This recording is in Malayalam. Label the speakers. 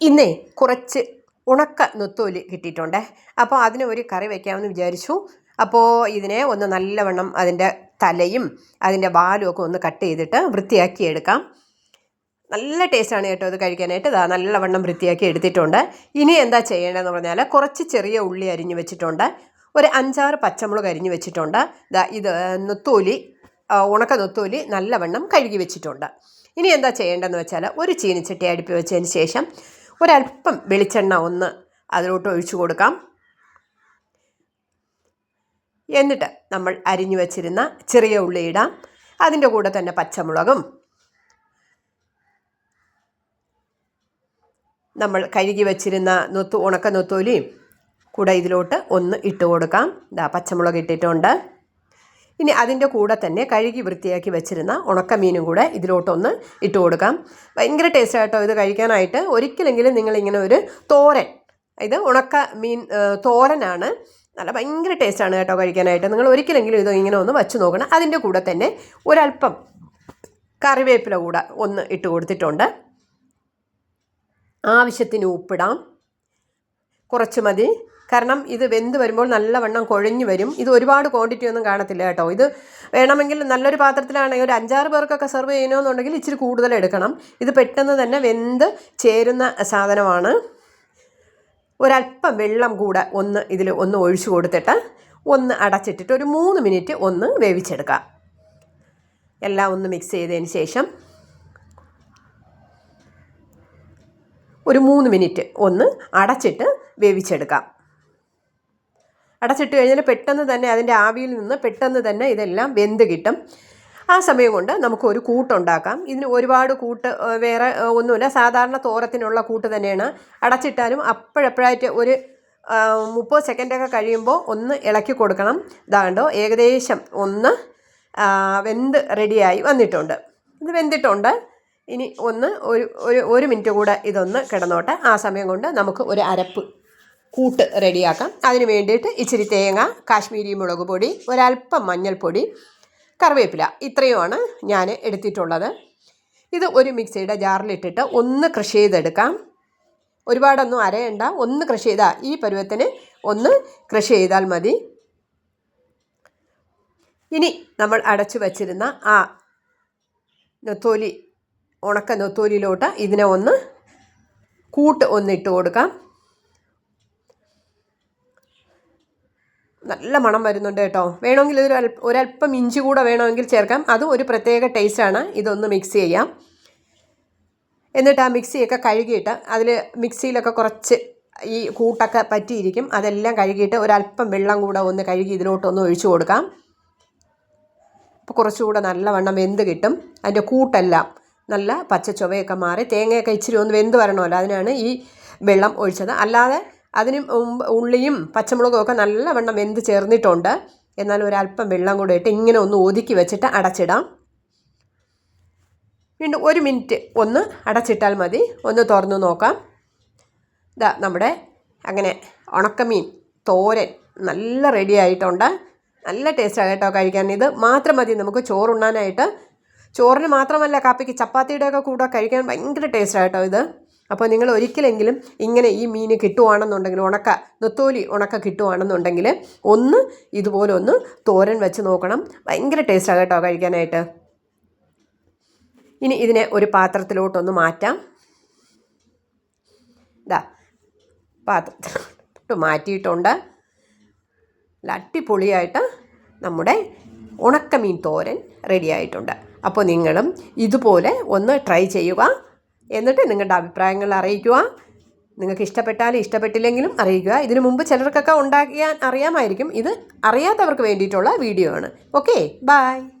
Speaker 1: ഇന്നേ കുറച്ച് ഉണക്ക നുത്തോലി കിട്ടിയിട്ടുണ്ട്. അപ്പോൾ അതിന് ഒരു കറി വയ്ക്കാമെന്ന് വിചാരിച്ചു. അപ്പോൾ ഇതിനെ ഒന്ന് നല്ലവണ്ണം അതിന്റെ തലയും അതിന്റെ വാലും ഒക്കെ ഒന്ന് കട്ട് ചെയ്തിട്ട് വൃത്തിയാക്കി എടുക്കാം. നല്ല ടേസ്റ്റാണ് കേട്ടോ അത് കഴിക്കാനായിട്ട്. ഇതാ നല്ലവണ്ണം വൃത്തിയാക്കി എടുത്തിട്ടുണ്ട്. ഇനി എന്താ ചെയ്യേണ്ടതെന്ന് പറഞ്ഞാൽ കുറച്ച് ചെറിയ ഉള്ളി അരിഞ്ഞു വെച്ചിട്ടുണ്ട്. ഒരു അഞ്ചാറ് പച്ചമുളക് അരിഞ്ഞു വെച്ചിട്ടുണ്ട്. ഇതാ ഇത് നുത്തോലി ഉണക്ക നുത്തോലി നല്ലവണ്ണം കഴുകി വെച്ചിട്ടുണ്ട്. ഇനി എന്താ ചെയ്യേണ്ടതെന്ന് വെച്ചാൽ ഒരു ചീനിച്ചട്ടി അടുപ്പി വെച്ചതിന് ശേഷം ഒരല്പം വെളിച്ചെണ്ണ ഒന്ന് അതിലോട്ട് ഒഴിച്ചു കൊടുക്കാം. എന്നിട്ട് നമ്മൾ അരിഞ്ഞു വച്ചിരുന്ന ചെറിയ ഉള്ളി ഇടാം. അതിന്റെ കൂടെ തന്നെ പച്ചമുളകും. നമ്മൾ കഴുകി വച്ചിരുന്ന നൊത്തു ഉണക്ക നൊത്തോലിയും കൂടെ ഇതിലോട്ട് ഒന്ന് ഇട്ട് കൊടുക്കാം. ഇതാ പച്ചമുളക് ഇട്ടിട്ടുണ്ട്. ഇനി അതിന്റെ കൂടെ തന്നെ കഴുകി വൃത്തിയാക്കി വെച്ചിരുന്ന ഉണക്കമീനും കൂടെ ഇതിലോട്ടൊന്ന് ഇട്ട് കൊടുക്കാം. ഭയങ്കര ടേസ്റ്റ് ആയിട്ടോ ഇത് കഴിക്കാനായിട്ട്. ഒരിക്കലെങ്കിലും നിങ്ങളിങ്ങനെ ഒരു തോരൻ ഇത് ഉണക്ക മീൻ തോരനാണ്. നല്ല ഭയങ്കര ടേസ്റ്റാണ് കേട്ടോ കഴിക്കാനായിട്ട്. നിങ്ങൾ ഒരിക്കലെങ്കിലും ഇത് ഇങ്ങനെ ഒന്ന് വച്ച് നോക്കണം. അതിന്റെ കൂടെ തന്നെ ഒരല്പം കറിവേപ്പില കൂടെ ഒന്ന് ഇട്ട് കൊടുത്തിട്ടുണ്ട്. ആവശ്യത്തിന് ഉപ്പിടാം. കുറച്ച് മതി. കാരണം ഇത് വെന്ത് വരുമ്പോൾ നല്ലവണ്ണം കുഴഞ്ഞു വരും. ഇത് ഒരുപാട് ക്വാണ്ടിറ്റി ഒന്നും കാണത്തില്ല കേട്ടോ. ഇത് വേണമെങ്കിൽ നല്ലൊരു പാത്രത്തിലാണെങ്കിൽ ഒരു അഞ്ചാറ് പേർക്കൊക്കെ സെർവ് ചെയ്യണമെന്നുണ്ടെങ്കിൽ ഇച്ചിരി കൂടുതൽ എടുക്കണം. ഇത് പെട്ടെന്ന് തന്നെ വെന്ത് ചേരുന്ന സാധനമാണ്. ഒരല്പം വെള്ളം കൂടെ ഒന്ന് ഇതിൽ ഒന്ന് ഒഴിച്ചു കൊടുത്തിട്ട് ഒന്ന് അടച്ചിട്ടിട്ട് ഒരു മൂന്ന് മിനിറ്റ് ഒന്ന് വേവിച്ചെടുക്കാം. എല്ലാം ഒന്ന് മിക്സ് ചെയ്തതിന് ശേഷം ഒരു മൂന്ന് മിനിറ്റ് ഒന്ന് അടച്ചിട്ട് വേവിച്ചെടുക്കാം. അടച്ചിട്ട് കഴിഞ്ഞാൽ പെട്ടെന്ന് തന്നെ അതിന്റെ ആവിയിൽ നിന്ന് പെട്ടെന്ന് തന്നെ ഇതെല്ലാം വെന്ത് കിട്ടും. ആ സമയം കൊണ്ട് നമുക്ക് ഒരു കൂട്ടുണ്ടാക്കാം. ഇതിന് ഒരുപാട് കൂട്ട് വേറെ ഒന്നുമില്ല. സാധാരണ തോരത്തിനുള്ള കൂട്ട് തന്നെയാണ്. അടച്ചിട്ടാലും അപ്പോഴപ്പോഴായിട്ട് ഒരു മുപ്പത് സെക്കൻഡൊക്കെ കഴിയുമ്പോൾ ഒന്ന് ഇളക്കി കൊടുക്കണം. ഇതാണ്ടോ ഏകദേശം ഒന്ന് വെന്ത് റെഡിയായി വന്നിട്ടുണ്ട്. ഇത് വെന്തിട്ടുണ്ട്. ഇനി ഒന്ന് ഒരു ഒരു മിനിറ്റ് കൂടെ ഇതൊന്ന് കിടന്നോട്ടെ. ആ സമയം കൊണ്ട് നമുക്ക് ഒരു അരപ്പ് കൂട്ട് റെഡിയാക്കാം. അതിന് വേണ്ടിയിട്ട് ഇച്ചിരി തേങ്ങ കാശ്മീരി മുളക് പൊടി ഒരല്പം മഞ്ഞൾപ്പൊടി കറിവേപ്പില. ഇത്രയുമാണ് ഞാൻ എടുത്തിട്ടുള്ളത്. ഇത് ഒരു മിക്സിയുടെ ജാറിലിട്ടിട്ട് ഒന്ന് കൃഷി ചെയ്തെടുക്കാം. ഒരുപാടൊന്നും അരയണ്ട. ഒന്ന് കൃഷി ചെയ്താൽ ഈ പരുവത്തിന് ഒന്ന് കൃഷി ചെയ്താൽ മതി. ഇനി നമ്മൾ അടച്ചു വച്ചിരുന്ന ആ നൊത്തോലി ഉണക്ക നൊത്തോലിയിലോട്ട് ഇതിനെ ഒന്ന് കൂട്ട് ഒന്നിട്ട് കൊടുക്കാം. നല്ല മണം വരുന്നുണ്ട് കേട്ടോ. വേണമെങ്കിൽ ഇതൊരു അല്പ ഒരല്പം ഇഞ്ചി കൂടെ വേണമെങ്കിൽ ചേർക്കാം. അതും ഒരു പ്രത്യേക ടേസ്റ്റാണ് ഇതൊന്ന് മിക്സ് ചെയ്യാം. എന്നിട്ട് ആ മിക്സിയൊക്കെ കഴുകിയിട്ട് അതിൽ മിക്സിയിലൊക്കെ കുറച്ച് ഈ കൂട്ടൊക്കെ പറ്റിയിരിക്കും. അതെല്ലാം കഴുകിയിട്ട് ഒരല്പം വെള്ളം കൂടെ ഒന്ന് കഴുകി ഇതിലോട്ടൊന്ന് ഒഴിച്ചു കൊടുക്കാം. അപ്പോൾ കുറച്ചുകൂടെ നല്ലവണ്ണം വെന്ത് കിട്ടും. അതിന്റെ കൂട്ടെല്ലാം നല്ല പച്ച ചുവയൊക്കെ മാറി. തേങ്ങയൊക്കെ ഇച്ചിരി ഒന്ന് വെന്ത് വരണമല്ലോ. അതിനാണ് ഈ വെള്ളം ഒഴിച്ചത്. അല്ലാതെ അതിന് ഉള്ളിയും പച്ചമുളകും ഒക്കെ നല്ലവണ്ണം വെന്ത് ചേർന്നിട്ടുണ്ട്. എന്നാൽ ഒരല്പം വെള്ളം കൂടെ ഇട്ട് ഇങ്ങനെ ഒന്ന് ഒതുക്കി വെച്ചിട്ട് അടച്ചിടാം. വീണ്ടും ഒരു മിനിറ്റ് ഒന്ന് അടച്ചിട്ടാൽ മതി. ഒന്ന് തുറന്നു നോക്കാം. ഇതാ നമ്മുടെ അങ്ങനെ ഉണക്കമീൻ തോരൻ നല്ല റെഡി ആയിട്ടുണ്ട്. നല്ല ടേസ്റ്റാണ് കേട്ടോ കഴിക്കാൻ. ഇത് മാത്രം മതി നമുക്ക് ചോറുണ്ണാനായിട്ട്. ചോറിന് മാത്രമല്ല കാപ്പിക്ക് ചപ്പാത്തിയുടെ ഒക്കെ കൂടെ കഴിക്കാൻ ഭയങ്കര ടേസ്റ്റാണ് കേട്ടോ ഇത്. അപ്പോൾ നിങ്ങൾ ഒരിക്കലെങ്കിലും ഇങ്ങനെ ഈ മീൻ കിട്ടുവാണെന്നുണ്ടെങ്കിൽ ഉണക്ക നെത്തോലി ഉണക്ക കിട്ടുവാണെന്നുണ്ടെങ്കിൽ ഒന്ന് ഇതുപോലെ ഒന്ന് തോരൻ വെച്ച് നോക്കണം. ഭയങ്കര ടേസ്റ്റാണ് കേട്ടോ കഴിക്കാനായിട്ട്. ഇനി ഇതിനെ ഒരു പാത്രത്തിലോട്ടൊന്ന് മാറ്റാം. ഇതാ പാത്രത്തിലോട്ട് മാറ്റിയിട്ടുണ്ട്. അടിപൊളിയായിട്ട് നമ്മുടെ ഉണക്കമീൻ തോരൻ റെഡിയായിട്ടുണ്ട് അപ്പോൾ നിങ്ങളും ഇതുപോലെ ഒന്ന് ട്രൈ ചെയ്യുക. എന്നിട്ട് നിങ്ങളുടെ അഭിപ്രായങ്ങൾ അറിയിക്കുക. നിങ്ങൾക്ക് ഇഷ്ടപ്പെട്ടാലും ഇഷ്ടപ്പെട്ടില്ലെങ്കിലും അറിയിക്കുക. ഇതിനു മുമ്പ് ചിലർക്കൊക്കെ ഉണ്ടാക്കിയാൻ അറിയാമായിരിക്കും. ഇത് അറിയാത്തവർക്ക് വേണ്ടിയിട്ടുള്ള വീഡിയോ ആണ്. Okay bye